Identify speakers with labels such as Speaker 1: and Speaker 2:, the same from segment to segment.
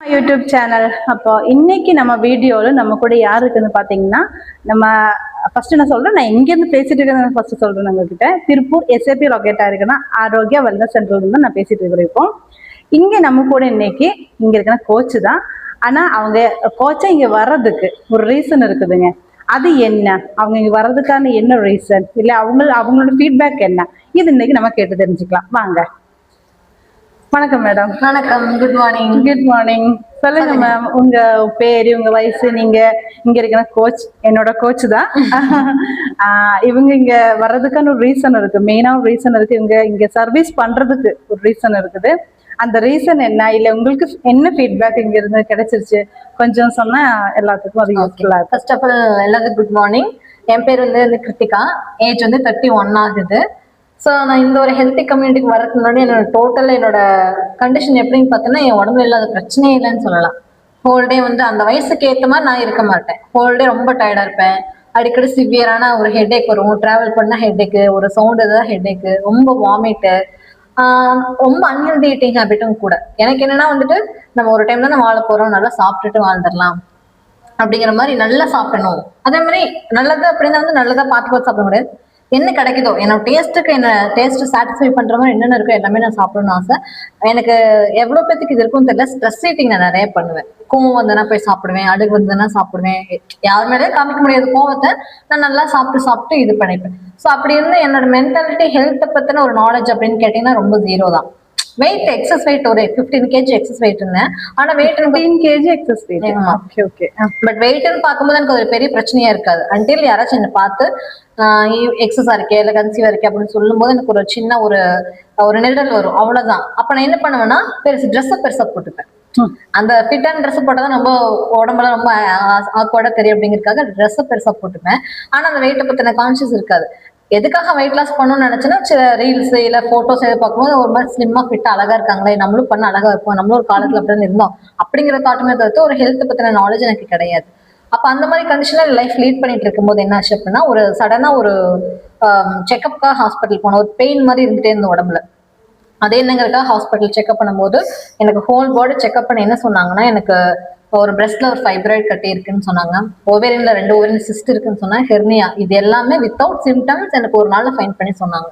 Speaker 1: YouTube channel. அப்போ இன்னைக்கு நம்ம வீடியோவில் நம்ம கூட யார் இருக்குன்னு பார்த்தீங்கன்னா நம்ம ஃபர்ஸ்ட் நான் சொல்றேன் நான் எங்கேருந்து பேசிட்டு இருக்கிறேன் ஃபர்ஸ்ட் சொல்றேன் உங்ககிட்ட. திருப்பூர் எஸ்ஏபி ராக்கெட்டா இருக்குன்னா ஆரோக்கியா வெல்னஸ் சென்டர்ல இருந்து நான் பேசிட்டு இருக்கிறேன் இப்போ. இங்கே நம்ம கூட இன்னைக்கு இங்க இருக்கிற கோச்சு தான். ஆனா அவங்க கோச்சா இங்க வர்றதுக்கு ஒரு ரீசன் இருக்குதுங்க. அது என்ன? அவங்க இங்க வர்றதுக்கான என்ன ரீசன் இல்லை அவங்க அவங்களோட ஃபீட்பேக் என்ன? இது இன்னைக்கு நம்ம கேட்டு தெரிஞ்சுக்கலாம். வாங்க. வணக்கம் மேடம்.
Speaker 2: வணக்கம் குட் மார்னிங்
Speaker 1: குட் மார்னிங் சொல்லுங்க மேம் உங்க பேரு உங்க வயசு நீங்க இங்க இருக்கிற கோச் என்னோட கோச் தான். இவங்க இங்க வர்றதுக்கான ஒரு ரீசன் இருக்கு. மெயினா ஒரு ரீசன் இருக்கு. இவங்க இங்க சர்வீஸ் பண்றதுக்கு ஒரு ரீசன் இருக்குது. அந்த ரீசன் என்ன? இல்ல உங்களுக்கு என்ன ஃபீட்பேக் இங்க இருந்து கிடைச்சிருச்சு? கொஞ்சம் சொன்னா எல்லாத்துக்கும் அது யூஸ்ஃபுல்லா
Speaker 2: ஃபர்ஸ்ட் ஆஃப் ஆல் எல்லாத்துக்கும் குட் மார்னிங் என் பேர் வந்து கிருத்திகா. ஏஜ் வந்து தேர்ட்டி ஒன் ஆகுது. ஸோ நான் இந்த ஒரு ஹெல்த்தி கம்யூனிட்டிக்கு வரதுக்கு முன்னாடி என்னோட டோட்டல் என்னோட கண்டிஷன் எப்படின்னு பார்த்தோன்னா என் உடம்புல இல்லாத பிரச்சனையே இல்லைன்னு சொல்லலாம். ஹோல் டே வந்து அந்த வயசுக்கு ஏற்ற மாதிரி நான் இருக்க மாட்டேன். ஹோல் டே ரொம்ப டயர்டாக இருப்பேன். அடிக்கடி சிவியரான ஒரு ஹெட்ஏக் வரும். ட்ராவல் பண்ணால் ஹெட்டேக்கு ஒரு சவுண்ட் ஏதாவது ஹெட்டேக்கு ரொம்ப வாமிட்டு ரொம்ப அன்ஹெல்தி ஈட்டிங் ஹேபிட்டும் கூட. எனக்கு என்னன்னா வந்துட்டு நம்ம ஒரு டைம் தான் நம்ம வாழ போறோம். நல்லா சாப்பிட்டுட்டு வாழ்ந்துடலாம். அப்படிங்கிற மாதிரி நல்லா சாப்பிடணும். அதே மாதிரி நல்லது அப்படின்னா வந்து நல்லதா பார்த்து பார்த்து சாப்பிட முடியாது. என்ன கிடைக்குதோ என்னோட டேஸ்ட்டுக்கு என்ன டேஸ்ட் சாட்டிஸ்ஃபை பண்ற மாதிரி என்னென்ன இருக்கோ எல்லாமே நான் சாப்பிடணும்னு ஆசை. எனக்கு எவ்வளவு பேத்துக்கு இது இருக்கும்னு தெரியல ஸ்ட்ரெஸ் ஈட்டிங் நான் நிறைய பண்ணுவேன். கோவம் வந்தனா போய் சாப்பிடுவேன் அடுக்கு வந்தனா சாப்பிடுவேன். யார் மேலேயும் காமிக்க முடியாது கோவத்தை நான் நல்லா சாப்பிட்டு சாப்பிட்டு இது பண்ணிப்பேன். ஸோ அப்படி இருந்து என்னோட மென்டாலிட்டி ஹெல்த்தை பத்தின ஒரு நாலேஜ் அப்படின்னு கேட்டீங்கன்னா ரொம்ப ஜீரோ தான். வெயிட் எக்ஸஸ் வெயிட் ஒரு ஃபிஃப்டீன் கேஜி எக்ஸஸ் வெயிட் இருந்தேன் ஆனா வெயிட் எனக்கு
Speaker 1: டீன் கேஜி எக்ஸஸ்
Speaker 2: ஆமா.
Speaker 1: ஓகே ஓகே
Speaker 2: பட் வெயிட்னு பார்க்கும்போது எனக்கு ஒரு பெரிய பிரச்சனையா இருக்காது. அன்டில் யாராச்சும் என்னை பார்த்து எக்ஸஸா இருக்கே இல்லை கன்சீவா இருக்கே அப்படின்னு சொல்லும்போது எனக்கு ஒரு சின்ன ஒரு ஒரு நெருடல் வரும். அவ்வளவுதான். அப்ப நான் என்ன பண்ணுவேன்னா பெருசு ட்ரெஸ்ஸை பெருசா போட்டுப்பேன். அந்த ஃபிட்டான ட்ரெஸ் போட்டா ரொம்ப உடம்பெல்லாம் ரொம்ப ஆக்வர்டா தெரியும் அப்படிங்கிறதுக்காக ட்ரெஸ்ஸை பெருசா போட்டுப்பேன். ஆனா அந்த வெயிட்டை பத்தின கான்சியஸ் இருக்காது. எதுக்காக வெயிட் லாஸ் பண்ணணும்னு நினைச்சேன்னா சில ரீல்ஸ் இல்ல போட்டோஸ் எது பார்க்கும்போது ஒரு மாதிரி ஸ்லிம்மா ஃபிட் அழகா இருக்காங்களே நம்மளும் பண்ண அழகா இருப்போம் நம்மளும் ஒரு காலத்துல அப்படி இருந்தோம் அப்படிங்கிற தாட்டுமே தவிர்த்து ஒரு ஹெல்த் பத்தின நாலேஜ் எனக்கு கிடையாது. அப்ப அந்த மாதிரி கண்டிஷன்ல லைஃப் லீட் பண்ணிட்டு இருக்கும்போது என்ன ஆச்சு அப்படின்னா ஒரு சடனா ஒரு செக்அப்காக ஹாஸ்பிட்டல் போனோம். ஒரு பெயின் மாதிரி இருந்துட்டே இருந்த உடம்புல. அதே என்னங்கிறதுக்காக ஹாஸ்பிட்டல் செக்அப் பண்ணும்போது எனக்கு ஹோல் பாடி செக்அப் பண்ணி என்ன சொன்னாங்கன்னா எனக்கு ஒரு பிரஸ்ட்ல ஒரு ஃபைப்ராய்டு கட்டி இருக்குன்னு சொன்னாங்க. ஓவேரியன்ல ரெண்டு ஓவேரியன் சிஸ்ட் இருக்குன்னு சொன்னாங்க ஹெர்னியா இது எல்லாமே வித்தவுட் சிம்டம்ஸ் எனக்கு ஒரு நாள்ல ஃபைன் பண்ணி சொன்னாங்க.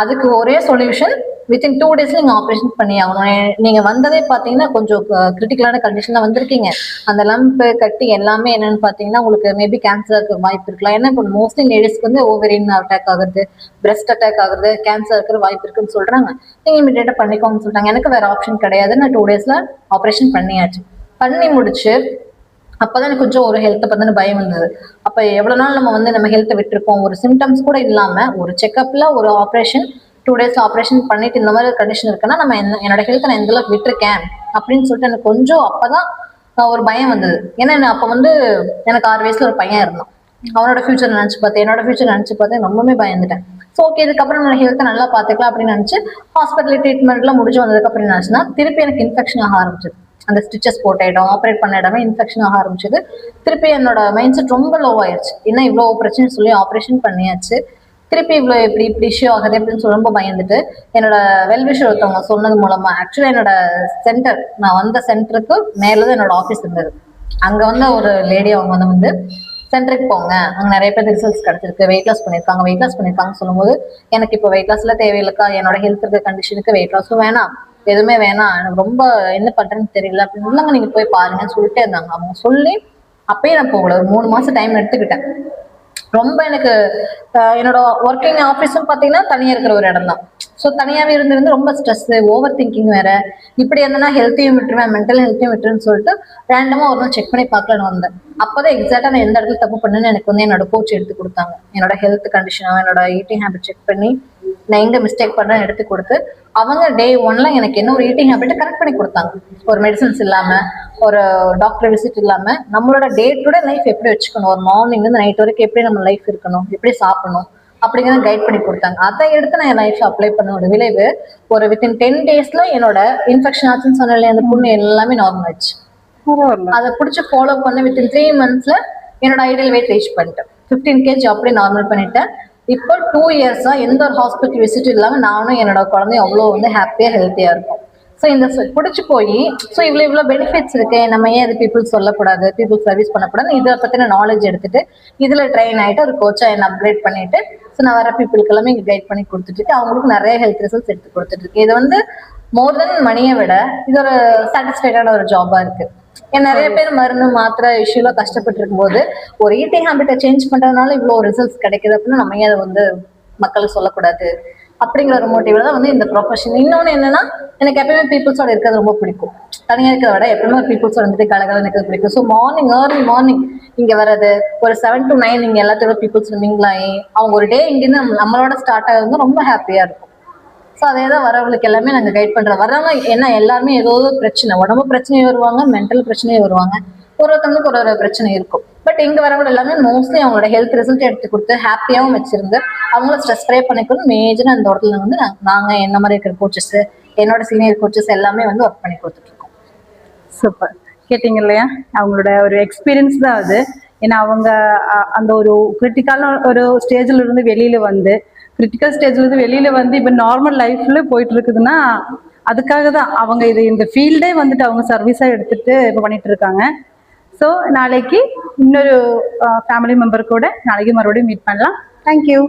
Speaker 2: அதுக்கு ஒரே சொல்யூஷன் வித்தின் டூ டேஸ்ல நீங்க ஆப்ரேஷன் பண்ணி ஆகணும். நீங்க வந்ததே பாத்தீங்கன்னா கொஞ்சம் கிரிட்டிக்கலான கண்டிஷன்ல வந்திருக்கீங்க. அந்த லம்ப் கட்டி எல்லாமே என்னன்னு பாத்தீங்கன்னா உங்களுக்கு மேபி கேன்சருக்கு வாய்ப்பு இருக்கலாம். ஏன்னா இப்போ மோஸ்ட்லி லேடிஸ்க்கு வந்து ஓவரின் அட்டாக் ஆகுறது பிரஸ்ட் அட்டாக் ஆகுறது கேன்சர் இருக்கிற வாய்ப்பு இருக்குன்னு சொல்றாங்க. நீங்க இமீடியட்டா பண்ணிக்கோங்கன்னு சொல்லிட்டாங்க. எனக்கு வேற ஆப்ஷன் கிடையாது. நான் டூ டேஸ்ல ஆப்ரேஷன் பண்ணியாச்சு. பண்ணி முடிச்சு அப்பதான் எனக்கு கொஞ்சம் ஒரு ஹெல்த்தை பத்தின பயம் வந்தது அப்ப எவ்வளவு நாள் நம்ம வந்து நம்ம ஹெல்த்தை விட்டுருக்கோம் ஒரு சிம்டம்ஸ் கூட இல்லாம ஒரு செக்அப்ல ஒரு ஆப்ரேஷன் டூ டேஸ் ஆப்ரேஷன் பண்ணிட்டு இந்த மாதிரி கண்டிஷன் இருக்குன்னா நம்ம என்ன என்னோட ஹெல்த்தை நான் எந்த அளவுக்கு விட்டுருக்கேன் அப்படின்னு சொல்லிட்டு எனக்கு கொஞ்சம் அப்பதான் ஒரு பயம் வந்தது. ஏன்னா நான் அப்ப வந்து எனக்கு ஆறு வயசுல ஒரு பையன் இருந்தான். அவனோட ஃபியூச்சர் நினைச்சு பார்த்தேன் என்னோட ஃபியூச்சர் நினைச்சு பார்த்தேன் ரொம்பவே பயந்துட்டேன். ஸோ ஓகே இதுக்கப்புறம் என்னோட ஹெல்த்தை நல்லா பார்த்துக்கலாம் அப்படின்னு நினச்சி ஹாஸ்பிட்டல் ட்ரீட்மெண்ட்லாம் முடிஞ்சு வந்ததுக்கப்புறம் என்ன ஆச்சுன்னா திருப்பி எனக்கு இன்ஃபெக்ஷன் ஆக ஆரம்பிச்சது. அந்த ஸ்டிச்சஸ் போட்ட இடம் ஆப்ரேட் பண்ண இடமே இன்ஃபெக்ஷன் ஆக ஆரம்பிச்சது. திருப்பி என்னோட மைண்ட் செட் ரொம்ப லோ ஆயிடுச்சு என்ன இவ்வளோ பிரச்சனை சொல்லி ஆப்ரேஷன் பண்ணியாச்சு. திருப்பி இவ்வளோ இப்படி இப்படி இஷ்யூ ஆகுது அப்படின்னு சொல்லி ரொம்ப பயந்துட்டு என்னோட வெல்விஷர் ஒருத்தவங்க சொன்னது மூலமா ஆக்சுவலா என்னோட சென்டர் நான் வந்த சென்டருக்கு மேலே தான் என்னோட ஆஃபீஸ் இருந்தது. அங்க வந்த ஒரு லேடி அவங்க வந்து வந்து சென்டருக்கு போங்க. அங்கே நிறைய பேர் ரிசல்ட்ஸ் கிடைச்சிருக்கு. வெயிட் லாஸ் பண்ணியிருக்காங்க. வெயிட் லாஸ் பண்ணியிருக்காங்க சொல்லும்போது எனக்கு இப்போ வெயிட் லாஸ்ல தேவையில்லக்கா. என்னோட ஹெல்த் இருக்க கண்டிஷனுக்கு வெயிட் லாஸும் வேணாம். எதுவுமே வேணாம். எனக்கு ரொம்ப என்ன பண்றேன்னு தெரியல. அப்படின்னு இல்லைங்க நீங்க போய் பாருங்கன்னு சொல்லிட்டே இருந்தாங்க. அவங்க சொல்லி அப்பயே நான் போகல. ஒரு மூணு மாசம் டைம் எடுத்துக்கிட்டேன். ரொம்ப எனக்கு என்னோட ஒர்க்கிங் ஆஃபீஸும் பார்த்தீங்கன்னா தனியாக இருக்கிற ஒரு இடம் தான். ஸோ தனியாகவே இருந்திருந்து ரொம்ப ஸ்ட்ரெஸ் ஓவர் திங்கிங் வேற. இப்படி இருந்தனா ஹெல்த்தையும் விட்டுருவேன் மென்டல் ஹெல்த்தையும் விட்டுருன்னு சொல்லிட்டு ரேண்டமாக ஒரு நாள் செக் பண்ணி பார்க்கலான்னு வந்தேன். அப்போதான் எக்ஸாக்டாக நான் எந்த இடத்துல தப்பு பண்ணேன்னு எனக்கு வந்து என்னோட கோச் எடுத்து கொடுத்தாங்க. என்னோட ஹெல்த் கண்டிஷனாக என்னோட ஈட்டிங் ஹேபிட் செக் பண்ணி நான் எங்க மிஸ்டேக் பண்றேன்னு எடுத்து கொடுத்து அவங்க டே ஒன்ல எனக்கு என்ன ஒரு ஈட்டிங் ஹேபிட்டை கரெக்ட் பண்ணி கொடுத்தாங்க. ஒரு மெடிசன்ஸ் இல்லாம ஒரு டாக்டர் விசிட் இல்லாம நம்மளோட டே டு டே லைஃப் எப்படி வச்சுக்கணும்? ஒரு மார்னிங் இருந்து நைட் வரைக்கும் எப்படி நம்ம லைஃப் இருக்கணும்? எப்படி சாப்பிடணும்? அப்படிங்கிறத கைட் பண்ணி கொடுத்தாங்க. அதை எடுத்து நான் என் லைஃப்ல அப்ளை பண்ணோட விளைவு ஒரு வித்தின் டென் டேஸ்ல என்னோட இன்ஃபெக்ஷன் ஆச்சுன்னு சொன்னாலே அந்த புண்ணு எல்லாமே நார்மல் ஆச்சு அதை பிடிச்சி ஃபாலோ பண்ண வித்தின் த்ரீ மந்த்ஸ்ல என்னோட ஐடியல் வெயிட் ரீச் பண்ணிட்டேன். ஃபிஃப்டீன் கேஜி அப்படியே நார்மல் பண்ணிட்டேன். இப்போ டூ இயர்ஸாக எந்த ஒரு ஹாஸ்பிட்டல் விசிட் இல்லாமல் நானும் என்னோட குழந்தையும் அவ்வளோ வந்து ஹாப்பியாக ஹெல்த்தியாக இருக்கும். ஸோ இந்த பிடிச்சி போய் ஸோ இவ்வளோ இவ்வளோ பெனிஃபிட்ஸ் இருக்கு நம்ம ஏன் அது பீப்புள் சொல்லக்கூடாது பீப்புள் சர்வீஸ் பண்ணக்கூடாது இதை பற்றின நாலேஜ் எடுத்துட்டு இதில் ட்ரெயின் ஆகிட்டு ஒரு கோச்சாக என்னை அப்கிரேட் பண்ணிட்டு ஸோ நான் வர பீப்புளுக்கு எல்லாமே இங்கே கைட் பண்ணி கொடுத்துட்டு அவங்களுக்கு நிறைய ஹெல்த் ரிசல்ட்ஸ் எடுத்து கொடுத்துட்டு இருக்கு இது வந்து மோர் தென் மணியை விட இது ஒரு சாட்டிஸ்ஃபைடான ஒரு ஜாபாக இருக்குது நிறைய பேர் மருந்து மாத்திரை இஷ்யூல கஷ்டப்பட்டு இருக்கும்போது ஒரு ஈட்டிங் ஹேபிட்டை சேஞ்ச் பண்றதுனால இவ்வளவு ரிசல்ட்ஸ் கிடைக்குது அப்படின்னா நம்ம அதை வந்து மக்களுக்கு சொல்லக்கூடாது? அப்படிங்கிற ஒரு மோட்டிவ்ல தான் வந்து இந்த ப்ரொஃபஷன் இன்னொன்று என்னன்னா எனக்கு எப்பயுமே பீப்புள்ஸோட இருக்கிறது ரொம்ப பிடிக்கும். தனியாக இருக்கிறத விட எப்பயுமே பீப்புள்ஸோட வந்துட்டு கலகல இருக்கிறது பிடிக்கும். ஸோ மார்னிங் ஏர்லி மார்னிங் இங்க வர்றது ஒரு செவன் டு நைன் நீங்க எல்லாத்தோட பீப்புள்ஸ் மிங்கிளாகி அவங்க ஒரு டே இங்கிருந்து நம்மளோட ஸ்டார்ட் ஆகுது ரொம்ப ஹாப்பியா இருக்கும். ஸோ அதே தான் வரவங்களுக்கு எல்லாமே நாங்கள் கைட் பண்ணுறோம் வரவங்க என்ன எல்லாருமே ஏதோ ஒரு பிரச்சனை உடம்பு பிரச்சனையும் வருவாங்க மென்டல் பிரச்சனையும் வருவாங்க. ஒரு ஒருத்தவங்களுக்கு ஒரு ஒரு பிரச்சனை இருக்கும். பட் இங்கே வரவங்க எல்லாமே மோஸ்ட்லி அவங்களோட ஹெல்த் ரிசல்ட் எடுத்து கொடுத்து ஹாப்பியாகவும் வச்சிருந்து அவங்கள ஸ்ட்ரெஸ் ஃப்ரே பண்ணிக்கணும். மேஜராக அந்த இடத்துல வந்து நாங்கள் நாங்கள் என்ன மாதிரி இருக்கிற கோச்சஸ் என்னோட சீனியர் கோச்சஸ் எல்லாமே வந்து ஒர்க் பண்ணி கொடுத்துட்ருக்கோம்.
Speaker 1: சூப்பர் கேட்டிங்க இல்லையா? அவங்களோட ஒரு எக்ஸ்பீரியன்ஸ் தான் அது. ஏன்னா அவங்க அந்த ஒரு கிரிட்டிக்கலான ஒரு ஸ்டேஜில் இருந்து வெளியில் வந்து கிரிட்டிக்கல் ஸ்டேஜ்லேருந்து வெளியில் வந்து இப்போ நார்மல் லைஃப்பில் போயிட்டு இருக்குதுன்னா அதுக்காக தான் அவங்க இது இந்த ஃபீல்டே வந்துட்டு அவங்க சர்வீஸாக எடுத்துட்டு இப்போ பண்ணிட்டு இருக்காங்க. ஸோ நாளைக்கு இன்னொரு ஃபேமிலி மெம்பர் கூட நாளைக்கு மறுபடியும் மீட் பண்ணலாம். தேங்க்யூ